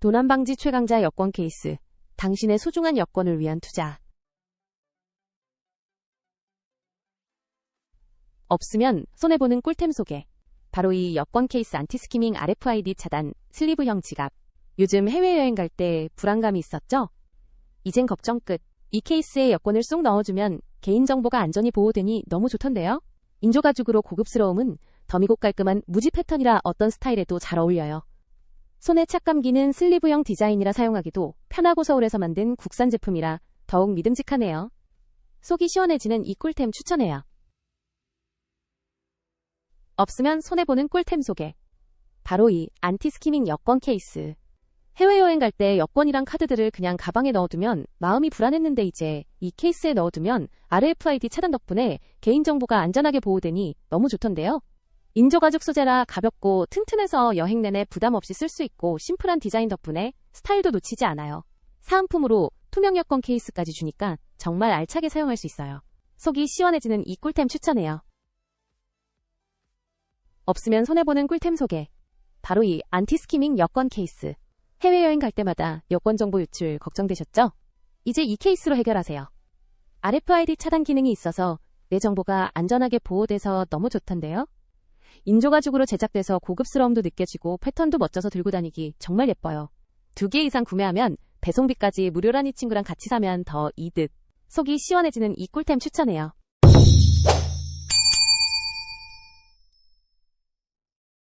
도난방지 최강자 여권 케이스. 당신의 소중한 여권을 위한 투자. 없으면 손해보는 꿀템 소개. 바로 이 여권 케이스 안티스키밍 RFID 차단, 슬리브형 지갑. 요즘 해외여행 갈 때 불안감이 있었죠? 이젠 걱정 끝. 이 케이스에 여권을 쏙 넣어주면 개인정보가 안전히 보호되니 너무 좋던데요? 인조가죽으로 고급스러움은 더미고 깔끔한 무지 패턴이라 어떤 스타일에도 잘 어울려요. 손에 착 감기는 슬리브형 디자인이라 사용하기도 편하고 서울에서 만든 국산 제품이라 더욱 믿음직하네요. 속이 시원해지는 이 꿀템 추천해요. 없으면 손해보는 꿀템 소개. 바로 이 안티스키밍 여권 케이스. 해외여행 갈 때 여권이랑 카드들을 그냥 가방에 넣어두면 마음이 불안했는데 이제 이 케이스에 넣어두면 RFID 차단 덕분에 개인정보가 안전하게 보호되니 너무 좋던데요. 인조가죽 소재라 가볍고 튼튼해서 여행 내내 부담 없이 쓸 수 있고 심플한 디자인 덕분에 스타일도 놓치지 않아요. 사은품으로 투명 여권 케이스까지 주니까 정말 알차게 사용할 수 있어요. 속이 시원해지는 이 꿀템 추천해요. 없으면 손해보는 꿀템 소개. 바로 이 안티스키밍 여권 케이스. 해외여행 갈 때마다 여권 정보 유출 걱정되셨죠? 이제 이 케이스로 해결하세요. RFID 차단 기능이 있어서 내 정보가 안전하게 보호돼서 너무 좋던데요? 인조가죽으로 제작돼서 고급스러움도 느껴지고 패턴도 멋져서 들고 다니기 정말 예뻐요. 두 개 이상 구매하면 배송비까지 무료란 이 친구랑 같이 사면 더 이득. 속이 시원해지는 이 꿀템 추천해요.